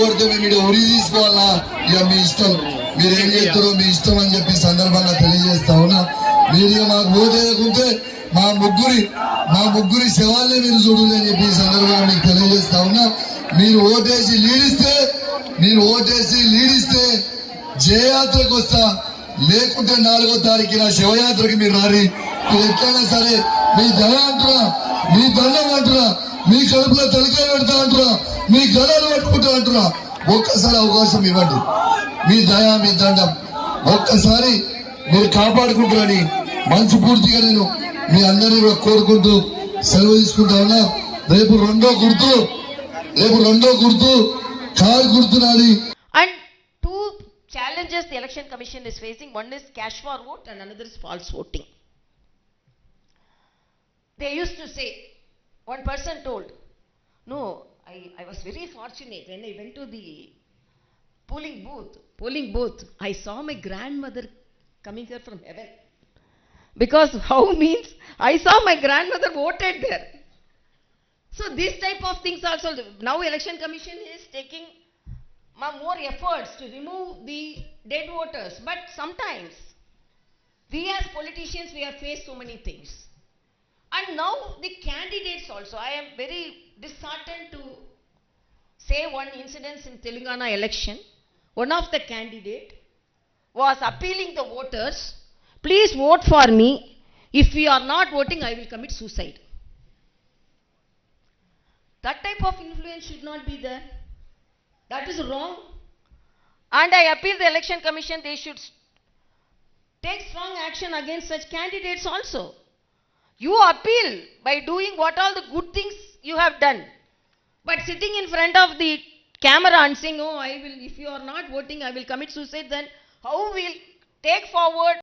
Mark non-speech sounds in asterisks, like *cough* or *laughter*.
కొడితే మేము ఇక్కడ ఉరి తీసుకోవాలా? ఇక మీ ఇష్టం. మీరు ఏం చేస్తారో మీ ఇష్టం అని చెప్పి సందర్భంగా తెలియజేస్తా ఉన్నా. మీరు మాకు ఓటేయకుంటే మా ముగ్గురి మా ముగ్గురి శవాలే మీరు చూడాలి అని చెప్పి సందర్భంగా మీకు తెలియజేస్తా ఉన్నా. మీరు ఓటేసి లీడిస్తే మీరు ఓటేసి లీడిస్తే జయయాత్రకు వస్తా. లేకుంటే నాలుగో తారీఖున శివయాత్రకి మీరు రారి. మీరు ఎట్లయినా సరే మీ దయ అంటున్నా మీ దండం అంటున్నా మీ కడుపులో తలకాయ పెడతా అంటున్నా. మీ జనాలు పట్టుకుంటారు అంటున్నా. ఒక్కసారి అవకాశం ఇవ్వండి. మీ దయా మీ దండం. ఒక్కసారి మీరు కాపాడుకుంటారని మంచి పూర్తిగా నేను మీ అందరినీ కూడా కోరుకుంటూ సెలవు తీసుకుంటా ఉన్నా. రేపు రెండో గుర్తు రేపు రెండో గుర్తు car గుర్తున్నది and two election commission election commission one facing one for cash for another is false voting. They used to say one say one no I, I was very fortunate when I went to the polling booth, polling booth, I saw my grandmother coming here from heaven. Because how *laughs* means I saw my grandmother voted there. So this type of things also, now election commission is taking more efforts to remove the dead voters. But sometimes, we as politicians, we have faced so many things. And now the candidates also, I am very disheartened to say one incident in Telangana election. One of the candidate was appealing the voters, please vote for me. If you are not voting, I will commit suicide. That type of influence should not be there. That is wrong. And I appeal the election commission, they should take strong action against such candidates also. You appeal by doing what all the good things you have done. But sitting in front of the camera and saying, oh, I will, if you are not voting, I will commit suicide, then how will take forward